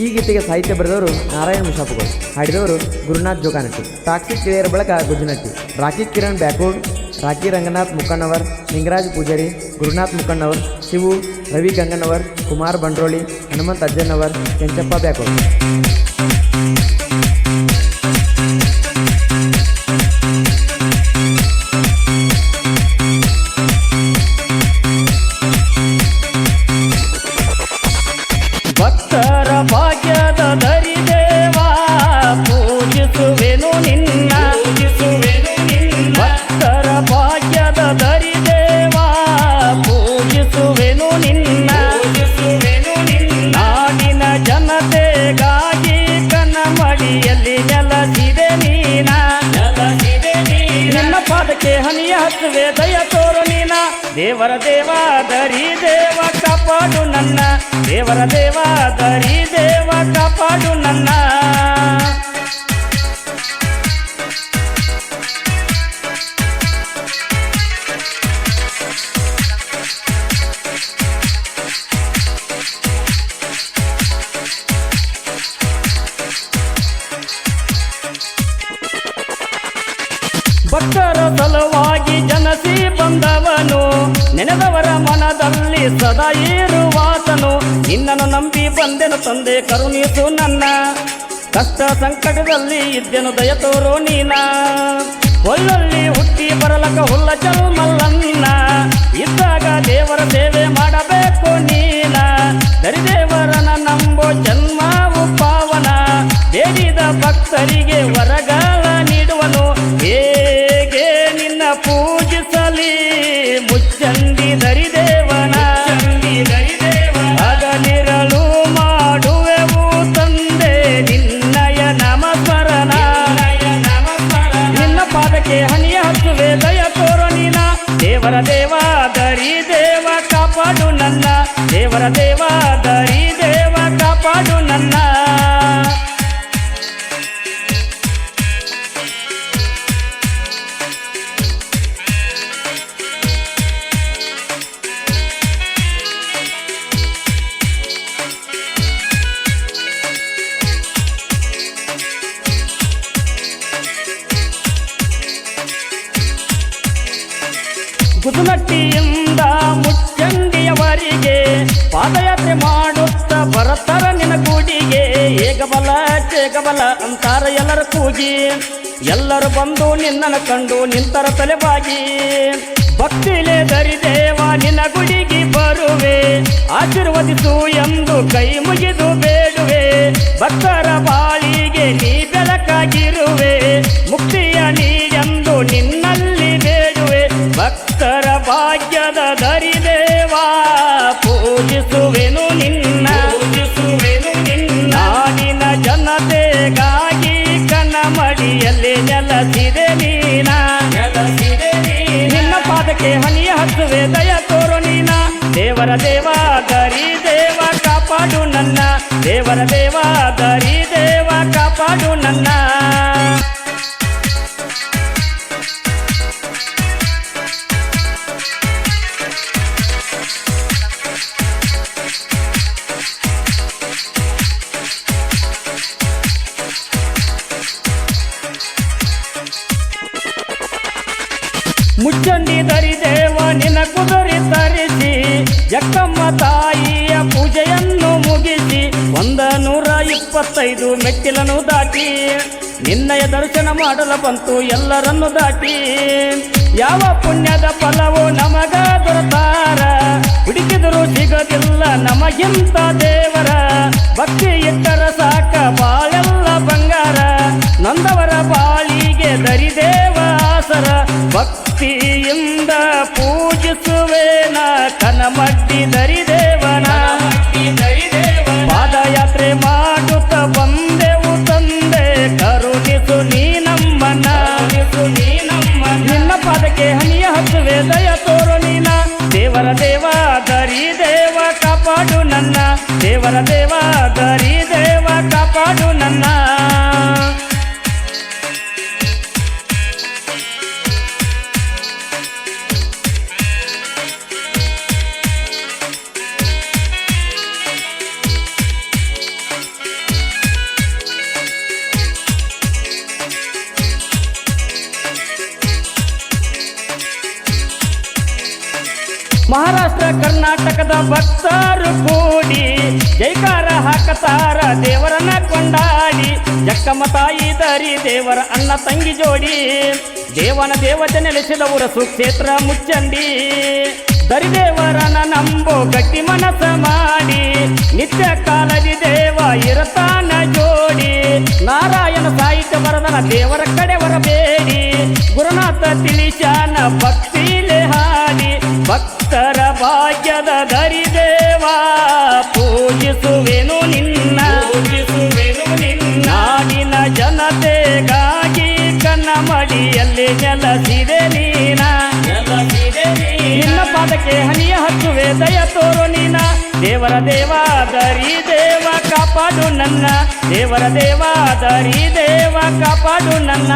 ಈ ಗೀತೆಗೆ ಸಾಹಿತ್ಯ ಬರೆದವರು ನಾರಾಯಣ ಮುಷಾಪುಗಳು. ಹಾಡಿದವರು ಗುರುನಾಥ್ ಜೋಗಾನಟ್ಟಿ. ಟಾಕ್ಸಿಕ್ ಕ್ಲಿಯರ್ ಬಳಕ ಗುಜನಟ್ಟಿ ರಾಕಿ ಕಿರಣ್ ಬ್ಯಾಕೋಡ್ ರಾಕಿ ರಂಗನಾಥ್ ಮುಕ್ಕಣ್ಣವರ್ ಲಿಂಗರಾಜ್ ಪೂಜಾರಿ, ಗುರುನಾಥ್ ಮುಕ್ಕಣ್ಣವರ್ ಶಿವು ರವಿ ಗಂಗನವರ್ ಕುಮಾರ್ ಬಂಡ್ರೋಳಿ, ಹನುಮಂತ್ ಅಜ್ಜನವರ್ ಕೆಂಚಪ್ಪ ಬ್ಯಾಕೋಡ್ ಹನಿಯ ಹತ್ತುವೆ ದಯ ತೋರು ನೀನ ದೇವರ ದೇವ ದರಿ ದೇವ ಕಾಪಾಡು ನನ್ನ ದೇವರ ದೇವ ದರಿ ದೇವ ಕಾಪಾಡು ನನ್ನ ಭಕ್ತರ ಸಲುವಾಗಿ ಜನಸಿ ಬಂದವನು, ನೆನೆದವರ ಮನದಲ್ಲಿ ಸದಾ ಇರುವಾತನು. ನಿನ್ನನ್ನು ನಂಬಿ ಬಂದೆನು ತಂದೆ, ಕರುಣಿಸು ನನ್ನ. ಕಷ್ಟ ಸಂಕಟದಲ್ಲಿ ಇದ್ದೆನು ದಯ ತೋರು ನೀನ. ಹೊಲ್ಲಲ್ಲಿ ಹುಟ್ಟಿ ಬರಲಕ ಹುಲ್ಲ ಜಲ್ಮಲ್ಲನ್ನ ಇದ್ದಾಗ ದೇವರ ಸೇವೆ ಮಾಡಬೇಕು. ಮುಚ್ಚಂಡಿ ಏಕಬಲ ಅಂತಾರ ಎಲ್ಲರ ಕೂಗಿ. ಎಲ್ಲರೂ ಬಂದು ನಿನ್ನನ ಕಂಡು ನಿಂತರ ತಲೆಬಾಗಿ. ಭಕ್ತಿಲೆ ದರಿದೇವ, ನಿನ್ನ ಗುಡಿಗೆ ಬರುವೆ. ಆಶೀರ್ವದಿಸು ಎಂದು ಕೈ ಮುಗಿದು ಬೇಡುವೆ. ಭಕ್ತರ ಬಾಳಿಗೆ ನೀ ಬೆಳಕಾಗಿರುವೆ. ನೆಲಸಿದೆ ನೀನ ನೆಲಸಿದೆ ನಿನ್ನ ಪಾದಕ್ಕೆ ಹನಿಯ ಹತ್ತುವೆ ದಯ ತೋರು ನೀನ ದೇವರ ದೇವ ದರಿ ದೇವ ಕಾಪಾಡು ನನ್ನ ದೇವರ ದೇವ ದರಿ ದೇವ ಕಾಪಾಡು ನನ್ನ ಮುಚ್ಚಂಡಿ ದರಿದೇವ ನಿನ ಕುದುರೆ ತರಿಸಿ. ಯಕ್ಕಮ್ಮ ತಾಯಿಯ ಪೂಜೆಯನ್ನು ಮುಗಿಸಿ ಒಂದ ನೂರ ಇಪ್ಪತ್ತೈದು ಮೆಟ್ಟಿಲನ್ನು ದಾಟಿ. ನಿನ್ನಯ ದರ್ಶನ ಮಾಡಲು ಬಂತು, ಎಲ್ಲರನ್ನು ದಾಟಿ. ಯಾವ ಪುಣ್ಯದ ಫಲವು ನಮಗ ದೊರತಾರ? ಹುಡುಕಿದರೂ ಸಿಗೋದಿಲ್ಲ, ನಮಗಿಂತ ದೇವರ ಭಕ್ತಿಯಿಂದ ಪೂಜಿಸುವೇನ ಕನಮಡ್ಡಿ ದರಿದೇವನ ಪಾದಯಾತ್ರೆ ಮಾಡುತ್ತ ಬಂದೆವು ತಂದೆ ಕರುಣಿಸು ನೀ ನಮ್ಮನ್ನ ನಿನ್ನ ಪಾದಕ್ಕೆ ಹನಿಯ ಹತ್ತುವೆ ದಯ ತೋರು ನೀನ ದೇವರ ದೇವ ದರಿ ದೇವ ಕಾಪಾಡು ನನ್ನ ದೇವರ ದೇವ ದರಿ ಮಹಾರಾಷ್ಟ್ರ, ಕರ್ನಾಟಕದ ಭಕ್ತರು ಕೂಡಿ ಜೈಕಾರ ಹಾಕತಾರ ದೇವರನ್ನ ಕೊಂಡಾಡಿ. ಜಕ್ಕಮ್ಮ ತಾಯಿ ದರಿ ದೇವರ ಅಣ್ಣ ತಂಗಿ ಜೋಡಿ. ದೇವನ ದೇವತೆ ನೆಲೆಸಿದವರ ಸುಕ್ಷೇತ್ರ ಮುಚ್ಚಂಡಿ. ದರಿದೇವರನ ನಂಬು ಗಟ್ಟಿ ಮನಸ ಮಾಡಿ. ನಿತ್ಯ ಕಾಲದಿ ದೇವ ಇರತಾನ ಜೋಡಿ. ನಾರಾಯಣ ಸಾಹಿತ್ಯ ಬರದನ ದೇವರ ಕಡೆ ಬರಬೇಡಿ. ಗುರುನಾಥ ತಿಳಿಶಾನ ಭಕ್ತಿಲೆ ಹಾಡಿ. ಭಕ್ತರ ಭಾಗ್ಯದ ದರಿದೇವ ಪೂಜಿಸುವೆನು ನಿನ್ನ. ಪೂಜಿಸುವೆನು ನಿನ್ನ ನಾಡಿನ ಜನತೆಗಾಗಿ ಕನ್ನ ಮಡಿಯಲ್ಲಿ ನೆಲಸಿದೆ ನೀನ. ನಿನ್ನ ಪಾದಕ್ಕೆ ಹನಿಯ ಹಚ್ಚುವೆ, ದಯ ತೋರು ನೀನ. ದೇವರ ದೇವಾದರಿ ದೇವ, ಕಾಪಾಡು ನನ್ನ. ದೇವರ ದೇವಾದರಿ ದೇವ, ಕಾಪಾಡು ನನ್ನ.